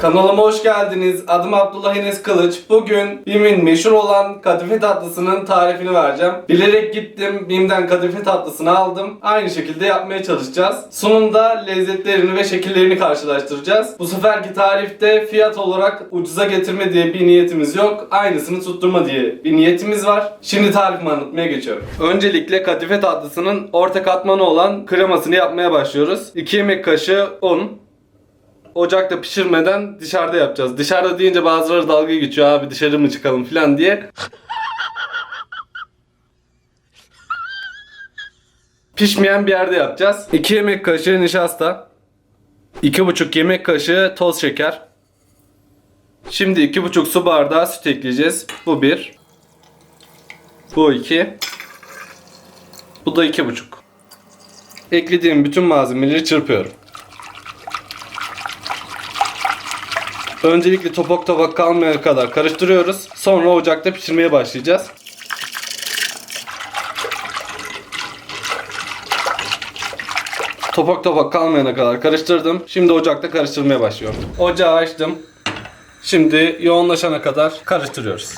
Kanalıma hoş geldiniz. Adım Abdullah Enes Kılıç. Bugün BİM'in meşhur olan kadife tatlısının tarifini vereceğim. Bilerek gittim, BİM'den kadife tatlısını aldım. Aynı şekilde yapmaya çalışacağız. Sunumda lezzetlerini ve şekillerini karşılaştıracağız. Bu seferki tarifte fiyat olarak ucuza getirme diye bir niyetimiz yok. Aynısını tutturma diye bir niyetimiz var. Şimdi tarifimi anlatmaya geçiyorum. Öncelikle kadife tatlısının orta katmanı olan kremasını yapmaya başlıyoruz. 2 yemek kaşığı un, ocakta pişirmeden dışarıda yapacağız. Dışarıda deyince bazıları dalga geçiyor abi dışarı mı çıkalım falan diye. Pişmeyen bir yerde yapacağız. 2 yemek kaşığı nişasta. 2,5 yemek kaşığı toz şeker. Şimdi 2,5 su bardağı süt ekleyeceğiz. Bu 1. Bu 2. Bu da 2,5. Eklediğim bütün malzemeleri çırpıyorum. Öncelikle topak topak kalmayana kadar karıştırıyoruz. Sonra ocakta pişirmeye başlayacağız. Topak topak kalmayana kadar karıştırdım. Şimdi ocakta karıştırmaya başlıyorum. Ocağı açtım. Şimdi yoğunlaşana kadar karıştırıyoruz.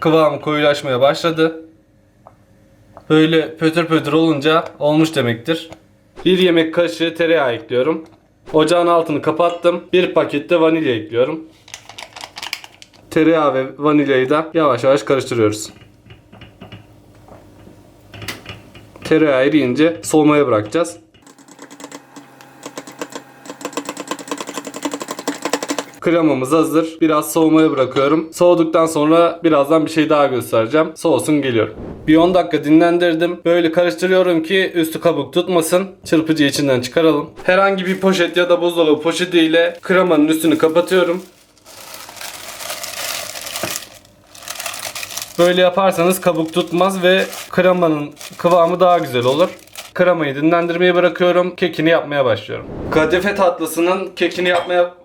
Kıvamı koyulaşmaya başladı. Böyle pötür pötür olunca olmuş demektir. Bir yemek kaşığı tereyağı ekliyorum. Ocağın altını kapattım. Bir pakette vanilya ekliyorum. Tereyağı ve vanilyayı da yavaş yavaş karıştırıyoruz. Tereyağı eriyince soğumaya bırakacağız. Kremamız hazır. Biraz soğumaya bırakıyorum. Soğuduktan sonra birazdan bir şey daha göstereceğim. Soğusun geliyorum. Bir 10 dakika dinlendirdim. Böyle karıştırıyorum ki üstü kabuk tutmasın. Çırpıcı içinden çıkaralım. Herhangi bir poşet ya da buzdolabı poşetiyle kremanın üstünü kapatıyorum. Böyle yaparsanız kabuk tutmaz ve kremanın kıvamı daha güzel olur. Kremayı dinlendirmeye bırakıyorum. Kekini yapmaya başlıyorum. Kadife tatlısının kekini yapmaya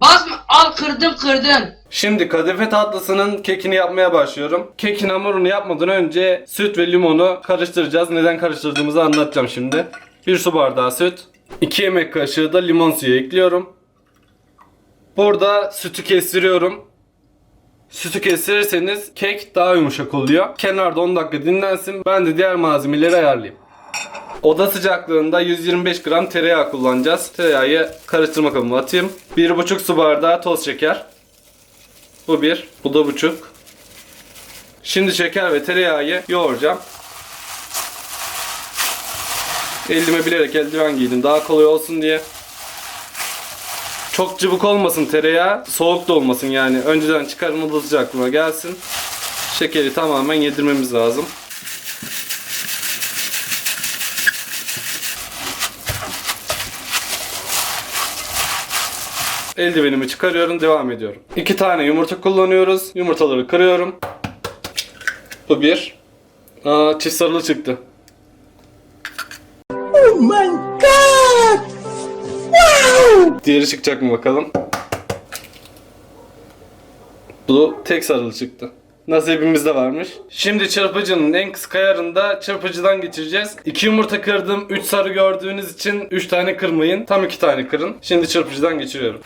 Basma al kırdım kırdım. Şimdi kadife tatlısının kekini yapmaya başlıyorum. Kekin hamurunu yapmadan önce süt ve limonu karıştıracağız. Neden karıştırdığımızı anlatacağım şimdi. 1 su bardağı süt. 2 yemek kaşığı da limon suyu ekliyorum. Burada sütü kestiriyorum. Sütü kestirirseniz kek daha yumuşak oluyor. Kenarda 10 dakika dinlensin. Ben de diğer malzemeleri ayarlayayım. Oda sıcaklığında 125 gram tereyağı kullanacağız. Tereyağı karıştırma kabıma atayım. 1,5 su bardağı toz şeker. Bu bir, bu da buçuk. Şimdi şeker ve tereyağı yoğuracağım. Elime bilerek eldiven giydim daha kolay olsun diye. Çok cıvık olmasın tereyağı, soğuk da olmasın yani. Önceden çıkarmalı sıcaklığına gelsin. Şekeri tamamen yedirmemiz lazım. Eldivenimi çıkarıyorum, devam ediyorum. İki tane yumurta kullanıyoruz. Yumurtaları kırıyorum. Bu bir. Aa, çift sarılı çıktı. Oh my god! Wow! Diğeri çıkacak mı bakalım. Bu tek sarılı çıktı. Nasibimizde varmış. Şimdi çırpıcının en kısa ayarında çırpıcıdan geçireceğiz. 2 yumurta kırdım. 3 sarı gördüğünüz için 3 tane kırmayın. Tam 2 tane kırın. Şimdi çırpıcıdan geçiriyorum.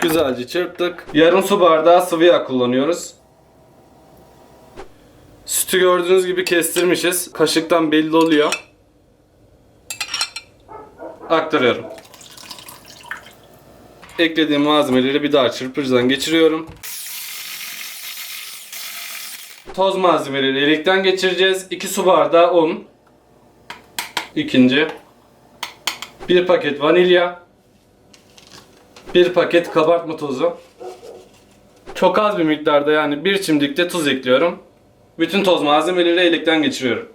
Güzelce çırptık. Yarım su bardağı sıvı yağ kullanıyoruz. Sütü gördüğünüz gibi kestirmişiz. Kaşıktan belli oluyor. Aktarıyorum. Eklediğim malzemeleri bir daha çırpıcıdan geçiriyorum. Toz malzemeleri elikten geçireceğiz. 2 su bardağı un. İkinci. 1 paket vanilya. 1 paket kabartma tozu. Çok az bir miktarda yani bir çimdikte tuz ekliyorum. Bütün toz malzemeleri elikten geçiriyorum.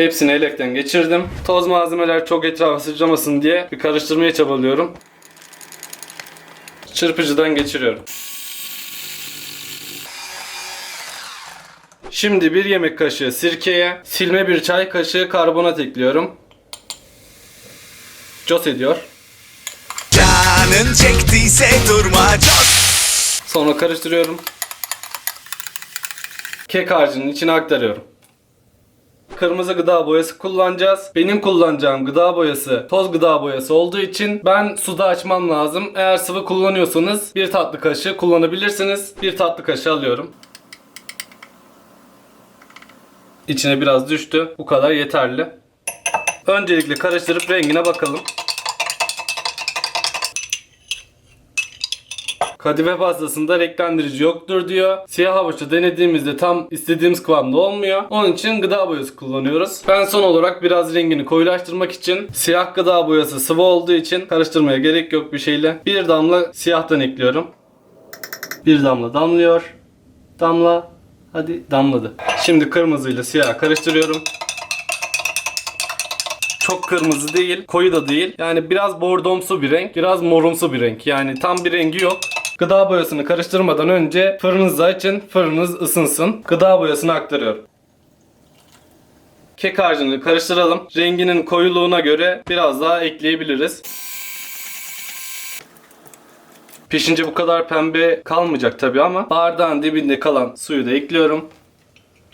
Hepsini elekten geçirdim. Toz malzemeler çok etrafa sıçramasın diye bir karıştırmaya çabalıyorum. Çırpıcıdan geçiriyorum. Şimdi bir yemek kaşığı sirkeye, silme bir çay kaşığı karbonat ekliyorum. Cos ediyor. Canın çektiyse durma çok Sonra karıştırıyorum. Kek harcının içine aktarıyorum. Kırmızı gıda boyası kullanacağız. Benim kullanacağım gıda boyası toz gıda boyası olduğu için ben suda açmam lazım. Eğer sıvı kullanıyorsanız bir tatlı kaşığı kullanabilirsiniz. Bir tatlı kaşığı alıyorum. İçine biraz düştü. Bu kadar yeterli. Öncelikle karıştırıp rengine bakalım. Kadife pastasında renklendirici yoktur diyor. Siyah havuçlu denediğimizde tam istediğimiz kıvamda olmuyor. Onun için gıda boyası kullanıyoruz. Ben son olarak biraz rengini koyulaştırmak için siyah gıda boyası sıvı olduğu için karıştırmaya gerek yok bir şeyle. Bir damla siyahtan ekliyorum. Bir damla damlıyor. Damla. Hadi damladı. Şimdi kırmızıyla siyah karıştırıyorum. Çok kırmızı değil, koyu da değil. Yani biraz bordomsu bir renk, biraz morumsu bir renk. Yani tam bir rengi yok. Gıda boyasını karıştırmadan önce fırınınızı açın, fırınınız ısınsın. Gıda boyasını aktarıyorum. Kek harcını karıştıralım. Renginin koyuluğuna göre biraz daha ekleyebiliriz. Pişince bu kadar pembe kalmayacak tabi ama bardağın dibinde kalan suyu da ekliyorum.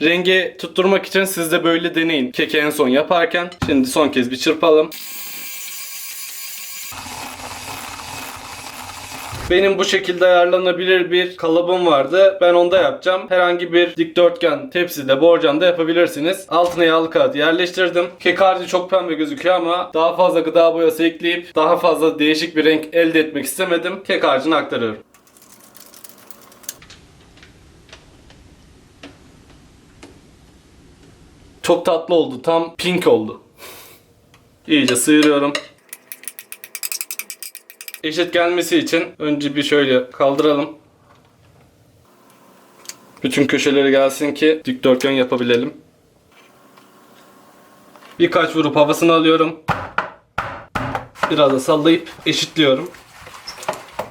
Rengi tutturmak için siz de böyle deneyin. Keki en son yaparken. Şimdi son kez bir çırpalım. Benim bu şekilde ayarlanabilir bir kalıbım vardı. Ben onda yapacağım. Herhangi bir dikdörtgen tepside, borcamda yapabilirsiniz. Altına yağlı kağıt yerleştirdim. Kek harcı çok pembe gözüküyor ama daha fazla gıda boyası ekleyip daha fazla değişik bir renk elde etmek istemedim. Kek harcını aktarıyorum. Çok tatlı oldu. Tam pink oldu. İyice sıyırıyorum. Eşit gelmesi için önce bir şöyle kaldıralım. Bütün köşeleri gelsin ki dikdörtgen yapabilelim. Birkaç vurup havasını alıyorum. Biraz da sallayıp eşitliyorum.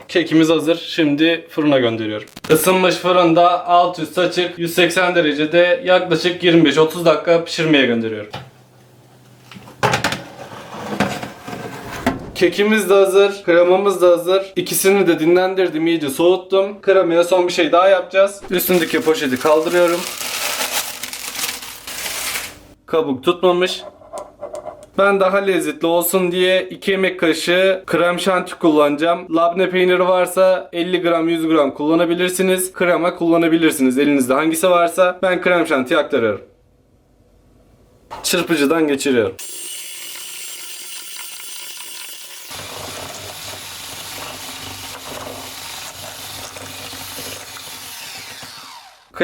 Kekimiz hazır. Şimdi fırına gönderiyorum. Isınmış fırında alt üst açık 180 derecede yaklaşık 25-30 dakika pişirmeye gönderiyorum. Kekimiz de hazır, kremamız da hazır. İkisini de dinlendirdim, iyice soğuttum. Kremaya son bir şey daha yapacağız. Üstündeki poşeti kaldırıyorum. Kabuk tutmamış. Ben daha lezzetli olsun diye 2 yemek kaşığı krem şanti kullanacağım. Labne peyniri varsa 50 gram 100 gram kullanabilirsiniz. Krema kullanabilirsiniz elinizde hangisi varsa. Ben krem şanti aktarıyorum. Çırpıcıdan geçiriyorum.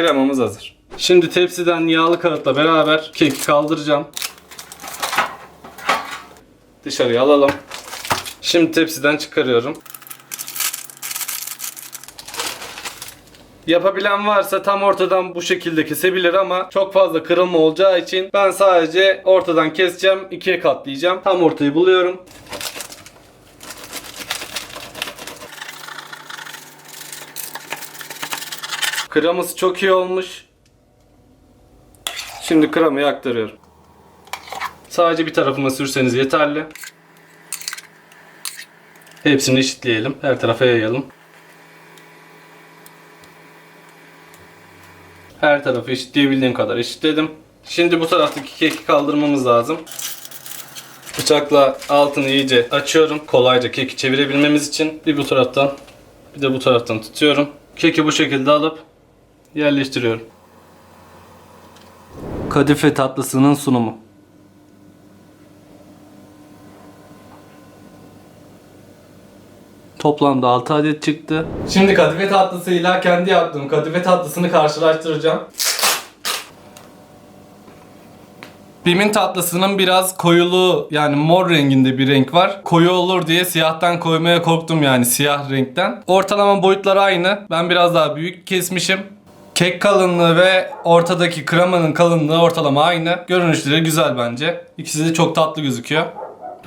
Kremamız hazır. Şimdi tepsiden yağlı kağıtla beraber keki kaldıracağım. Dışarıya alalım. Şimdi tepsiden çıkarıyorum. Yapabilen varsa tam ortadan bu şekilde kesebilir ama çok fazla kırılma olacağı için ben sadece ortadan keseceğim, ikiye katlayacağım. Tam ortayı buluyorum. Kreması çok iyi olmuş. Şimdi kremayı aktarıyorum. Sadece bir tarafına sürseniz yeterli. Hepsini eşitleyelim. Her tarafa yayalım. Her tarafı eşitleyebildiğim kadar eşitledim. Şimdi bu taraftaki keki kaldırmamız lazım. Bıçakla altını iyice açıyorum. Kolayca keki çevirebilmemiz için. Bir bu taraftan bir de bu taraftan tutuyorum. Keki bu şekilde alıp yerleştiriyorum. Kadife tatlısının sunumu. Toplamda 6 adet çıktı. Şimdi kadife tatlısıyla kendi yaptığım kadife tatlısını karşılaştıracağım. Bim'in tatlısının biraz koyulu yani mor renginde bir renk var. Koyu olur diye siyahtan koymaya korktum yani siyah renkten. Ortalama boyutları aynı. Ben biraz daha büyük kesmişim. Kek kalınlığı ve ortadaki kremanın kalınlığı ortalama aynı. Görünüşleri güzel bence. İkisi de çok tatlı gözüküyor.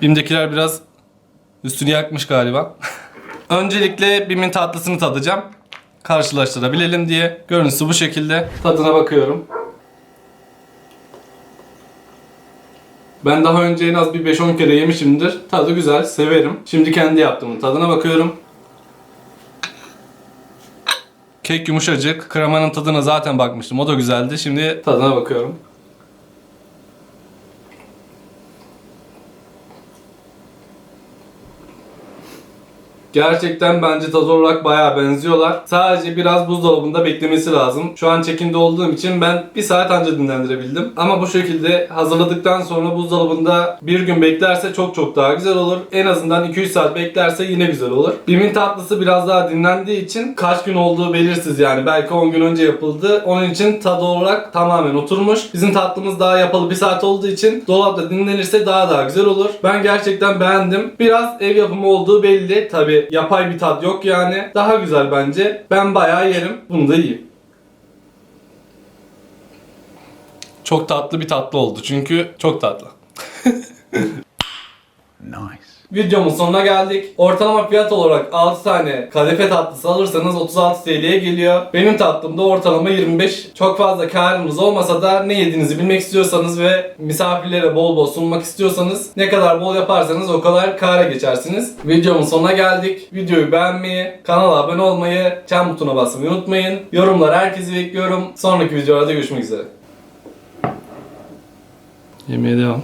Bim'dekiler biraz üstünü yakmış galiba. Öncelikle Bim'in tatlısını tadacağım. Karşılaştırabilelim diye. Görüntüsü bu şekilde. Tadına bakıyorum. Ben daha önce en az bir 5-10 kere yemişimdir. Tadı güzel, severim. Şimdi kendi yaptığımın tadına bakıyorum. Kek yumuşacık. Kremanın tadına zaten bakmıştım. O da güzeldi. Şimdi tadına bakıyorum. Gerçekten bence tad olarak bayağı benziyorlar. Sadece biraz buzdolabında beklemesi lazım. Şu an çekimde olduğum için ben bir saat anca dinlendirebildim. Ama bu şekilde hazırladıktan sonra buzdolabında bir gün beklerse çok çok daha güzel olur. En azından 2-3 saat beklerse yine güzel olur. Bim'in tatlısı biraz daha dinlendiği için kaç gün olduğu belirsiz yani. Belki 10 gün önce yapıldı. Onun için tadı olarak tamamen oturmuş. Bizim tatlımız daha yapalı bir saat olduğu için dolapta dinlenirse daha daha güzel olur. Ben gerçekten beğendim. Biraz ev yapımı olduğu belli. Tabi yapay bir tat yok yani. Daha güzel bence. Ben bayağı yerim. Bunu da yiyeyim. Çok tatlı bir tatlı oldu çünkü çok tatlı. Nice. Videomun sonuna geldik. Ortalama fiyat olarak 6 tane kadife tatlısı alırsanız 36 TL'ye geliyor. Benim tatlım da ortalama 25. Çok fazla karınız olmasa da ne yediğinizi bilmek istiyorsanız ve misafirlere bol bol sunmak istiyorsanız ne kadar bol yaparsanız o kadar kâra geçersiniz. Videomun sonuna geldik. Videoyu beğenmeyi, kanala abone olmayı, çan butonuna basmayı unutmayın. Yorumlar herkesi bekliyorum. Sonraki videolarda görüşmek üzere. Yemeğe devam.